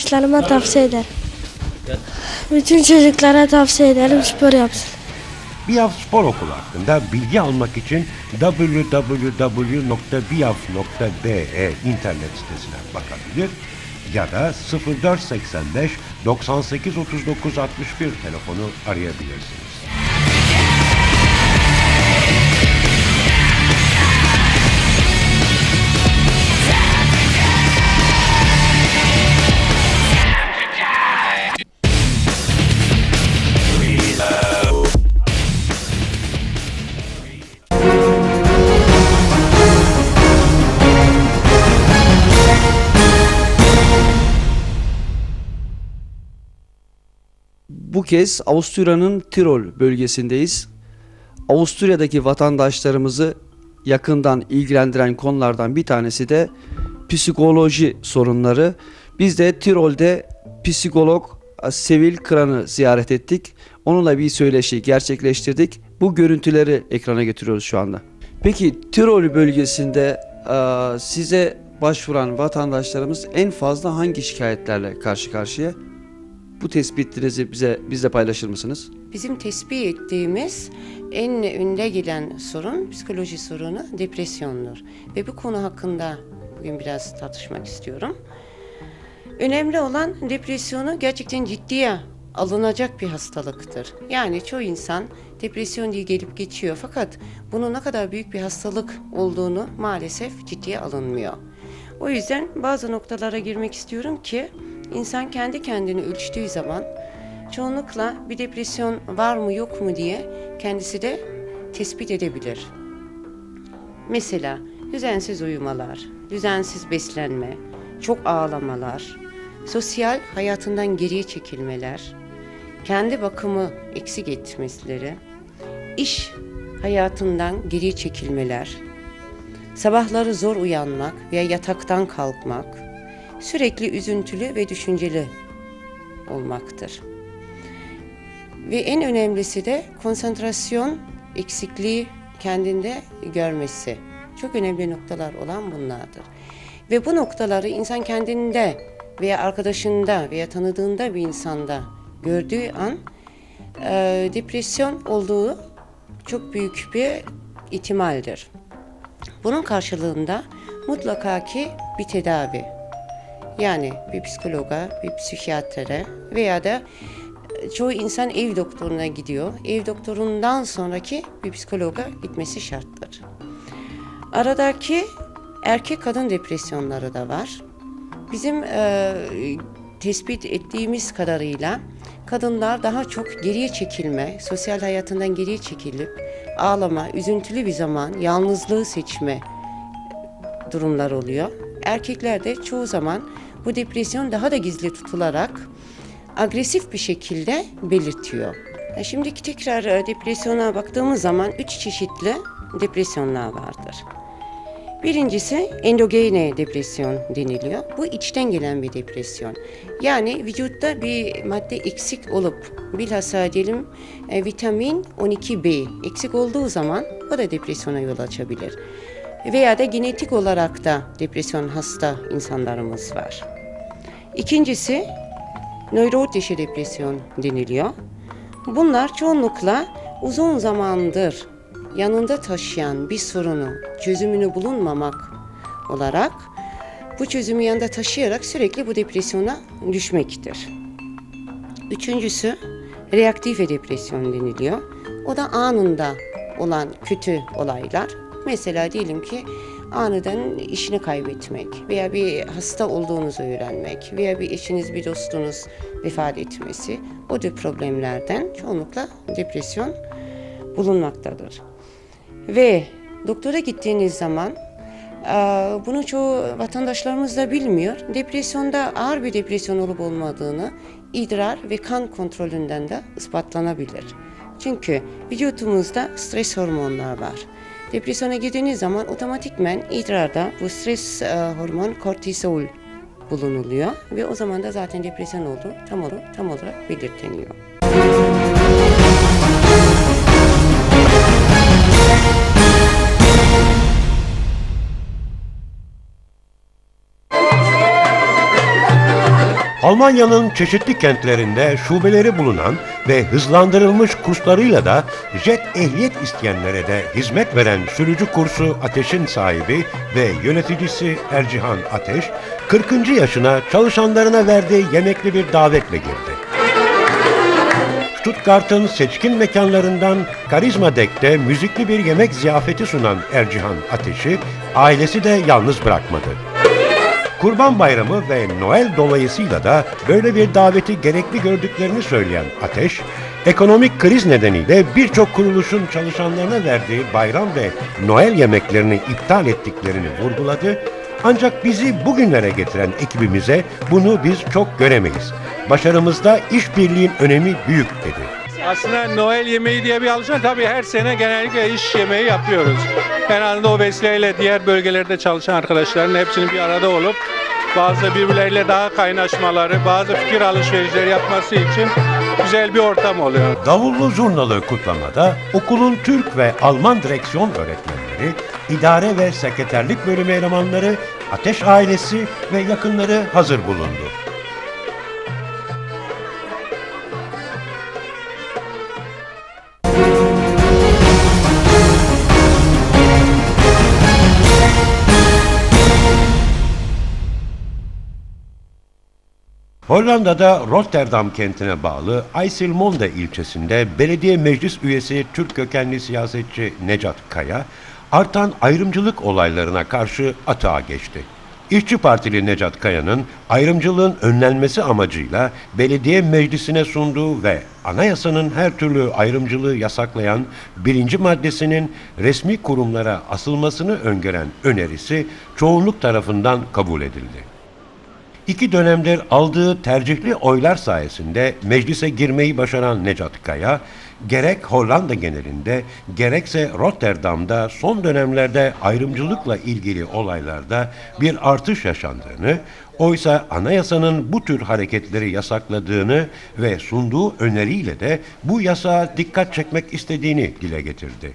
Arkadaşlarıma tavsiye ederim. Bütün çocuklara tavsiye ederim spor yapsın. Biyav Spor Okulu hakkında bilgi almak için www.biyav.de internet sitesine bakabilir ya da 0485 98 39 61 telefonu arayabilirsiniz. Kez Avusturya'nın Tirol bölgesindeyiz. Avusturya'daki vatandaşlarımızı yakından ilgilendiren konulardan bir tanesi de psikoloji sorunları. Biz de Tirol'de psikolog Sevil Kıran'ı ziyaret ettik. Onunla bir söyleşi gerçekleştirdik. Bu görüntüleri ekrana getiriyoruz şu anda. Peki Tirol bölgesinde e, size başvuran vatandaşlarımız en fazla hangi şikayetlerle karşı karşıya? Bu tespitinizi bize bizle paylaşır mısınız? Bizim tespit ettiğimiz en önde gelen sorun psikoloji sorunu depresyondur. Ve bu konu hakkında bugün biraz tartışmak istiyorum. Önemli olan depresyonu gerçekten ciddiye alınacak bir hastalıktır. Yani çoğu insan depresyon diye gelip geçiyor fakat bunun ne kadar büyük bir hastalık olduğunu maalesef ciddiye alınmıyor. O yüzden bazı noktalara girmek istiyorum ki insan kendi kendini ölçtüğü zaman çoğunlukla bir depresyon var mı yok mu diye kendisi de tespit edebilir. Mesela düzensiz uyumalar, düzensiz beslenme, çok ağlamalar, sosyal hayatından geriye çekilmeler, kendi bakımı eksik etmesileri, iş hayatından geriye çekilmeler, sabahları zor uyanmak veya yataktan kalkmak, sürekli üzüntülü ve düşünceli olmaktır. Ve en önemlisi de konsantrasyon eksikliği kendinde görmesi. Çok önemli noktalar olan bunlardır. Ve bu noktaları insan kendinde veya arkadaşında veya tanıdığında bir insanda gördüğü an e, depresyon olduğu çok büyük bir ihtimaldir. Bunun karşılığında mutlaka ki bir tedavi yani bir psikologa, bir psikiyatre veya da çoğu insan ev doktoruna gidiyor. Ev doktorundan sonraki bir psikologa gitmesi şarttır. Aradaki erkek kadın depresyonları da var. Bizim e, tespit ettiğimiz kadarıyla kadınlar daha çok geriye çekilme, sosyal hayatından geriye çekilip ağlama, üzüntülü bir zaman yalnızlığı seçme durumlar oluyor. Erkeklerde çoğu zaman bu depresyon daha da gizli tutularak agresif bir şekilde belirtiyor. E şimdi tekrar e, depresyona baktığımız zaman üç çeşitli depresyonlar vardır. Birincisi endogene depresyon deniliyor. Bu içten gelen bir depresyon. Yani vücutta bir madde eksik olup bilhassa diyelim e, vitamin 12B eksik olduğu zaman o da depresyona yol açabilir. Veya da genetik olarak da depresyon hasta insanlarımız var. İkincisi nörotische depresyon deniliyor. Bunlar çoğunlukla uzun zamandır yanında taşıyan bir sorunu çözümünü bulunmamak olarak bu çözümü yanında taşıyarak sürekli bu depresyona düşmektir. Üçüncüsü reaktif depresyon deniliyor. O da anında olan kötü olaylar. Mesela diyelim ki aniden işini kaybetmek veya bir hasta olduğunuzu öğrenmek veya bir eşiniz bir dostunuz vefat etmesi o tür problemlerden çoğunlukla depresyon bulunmaktadır. Ve doktora gittiğiniz zaman bunu çoğu vatandaşlarımız da bilmiyor. Depresyonda ağır bir depresyon olup olmadığını idrar ve kan kontrolünden de ispatlanabilir. Çünkü vücutumuzda stres hormonlar var. Depresyona girdiğiniz zaman otomatikmen idrarda bu stres e, hormon kortizol bulunuluyor ve o zaman da zaten depresyon olduğu tam olarak, tam olarak belirteniyor. Almanya'nın çeşitli kentlerinde şubeleri bulunan ve hızlandırılmış kurslarıyla da jet ehliyet isteyenlere de hizmet veren sürücü kursu Ateş'in sahibi ve yöneticisi Ercihan Ateş, 40. yaşına çalışanlarına verdiği yemekli bir davetle girdi. Stuttgart'ın seçkin mekanlarından Karizma Dek'te müzikli bir yemek ziyafeti sunan Ercihan Ateş'i ailesi de yalnız bırakmadı. Kurban Bayramı ve Noel dolayısıyla da böyle bir daveti gerekli gördüklerini söyleyen Ateş, ekonomik kriz nedeniyle birçok kuruluşun çalışanlarına verdiği bayram ve Noel yemeklerini iptal ettiklerini vurguladı. Ancak bizi bugünlere getiren ekibimize bunu biz çok göremeyiz. Başarımızda işbirliğin önemi büyük dedi. Aslında Noel yemeği diye bir alışma tabii her sene genellikle iş yemeği yapıyoruz. Genelde o vesileyle diğer bölgelerde çalışan arkadaşların hepsinin bir arada olup bazı birbirleriyle daha kaynaşmaları, bazı fikir alışverişleri yapması için güzel bir ortam oluyor. Davullu zurnalı kutlamada okulun Türk ve Alman direksiyon öğretmenleri, idare ve sekreterlik bölümü elemanları, Ateş ailesi ve yakınları hazır bulundu. Hollanda'da Rotterdam kentine bağlı IJsselmonde ilçesinde belediye meclis üyesi Türk kökenli siyasetçi Necat Kaya, artan ayrımcılık olaylarına karşı atağa geçti. İşçi Partili Necat Kaya'nın ayrımcılığın önlenmesi amacıyla belediye meclisine sunduğu ve anayasanın her türlü ayrımcılığı yasaklayan birinci maddesinin resmi kurumlara asılmasını öngören önerisi çoğunluk tarafından kabul edildi. İki dönemdir aldığı tercihli oylar sayesinde meclise girmeyi başaran Necat Kaya, gerek Hollanda genelinde gerekse Rotterdam'da son dönemlerde ayrımcılıkla ilgili olaylarda bir artış yaşandığını, oysa anayasanın bu tür hareketleri yasakladığını ve sunduğu öneriyle de bu yasağa dikkat çekmek istediğini dile getirdi.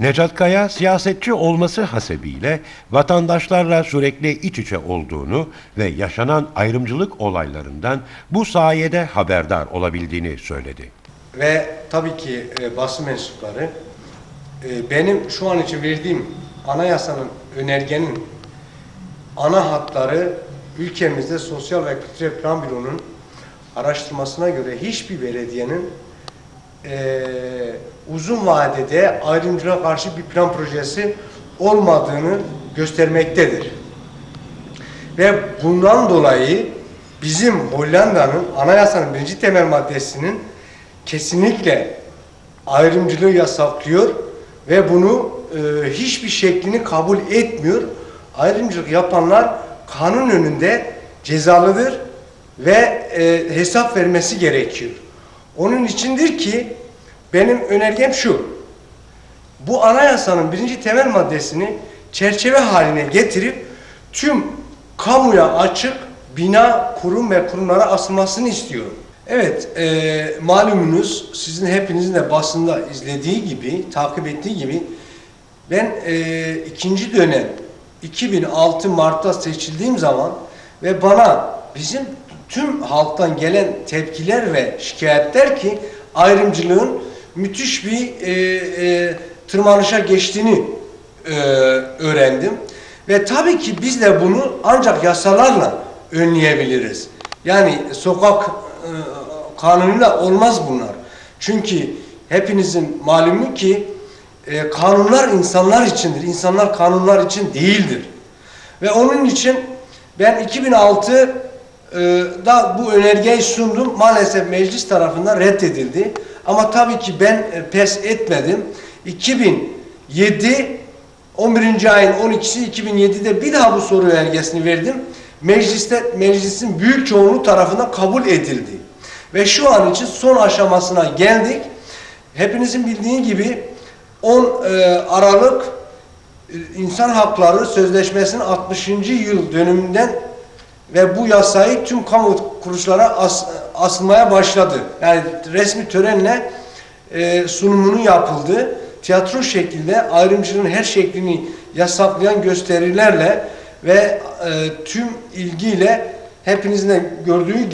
Necat Kaya siyasetçi olması hasebiyle vatandaşlarla sürekli iç içe olduğunu ve yaşanan ayrımcılık olaylarından bu sayede haberdar olabildiğini söyledi. Ve tabii ki e, basın mensupları e, benim şu an için verdiğim anayasanın önergenin ana hatları ülkemizde Sosyal ve Kültürel Plan Büro'nun araştırmasına göre hiçbir belediyenin e, uzun vadede ayrımcılığa karşı bir plan projesi olmadığını göstermektedir. Ve bundan dolayı bizim Hollanda'nın anayasanın birinci temel maddesinin kesinlikle ayrımcılığı yasaklıyor ve bunu e, hiçbir şeklini kabul etmiyor. Ayrımcılık yapanlar kanun önünde cezalıdır ve e, hesap vermesi gerekiyor. Onun içindir ki benim önergem şu. Bu anayasanın birinci temel maddesini çerçeve haline getirip tüm kamuya açık bina, kurum ve kurumlara asılmasını istiyorum. Evet, e, malumunuz sizin hepinizin de basında izlediği gibi, takip ettiği gibi ben e, ikinci dönem 2006 Mart'ta seçildiğim zaman ve bana bizim tüm halktan gelen tepkiler ve şikayetler ki ayrımcılığın müthiş bir e, e, tırmanışa geçtiğini e, öğrendim. Ve tabii ki biz de bunu ancak yasalarla önleyebiliriz. Yani sokak e, kanunuyla olmaz bunlar. Çünkü hepinizin malumu ki e, kanunlar insanlar içindir. İnsanlar kanunlar için değildir. Ve onun için ben 2006 e, da bu önergeyi sundum. Maalesef meclis tarafından reddedildi. Ama tabii ki ben e, pes etmedim. 2007 11. ayın 12'si 2007'de bir daha bu soru önergesini verdim. Mecliste meclisin büyük çoğunluğu tarafından kabul edildi. Ve şu an için son aşamasına geldik. Hepinizin bildiği gibi 10 e, Aralık e, İnsan Hakları Sözleşmesi'nin 60. yıl dönümünden ve bu yasayı tüm kamu kuruluşlara as, asılmaya başladı. Yani resmi törenle e, sunumunu yapıldı. Tiyatro şeklinde ayrımcılığın her şeklini yasaklayan gösterilerle ve e, tüm ilgiyle hepinizin de gördüğü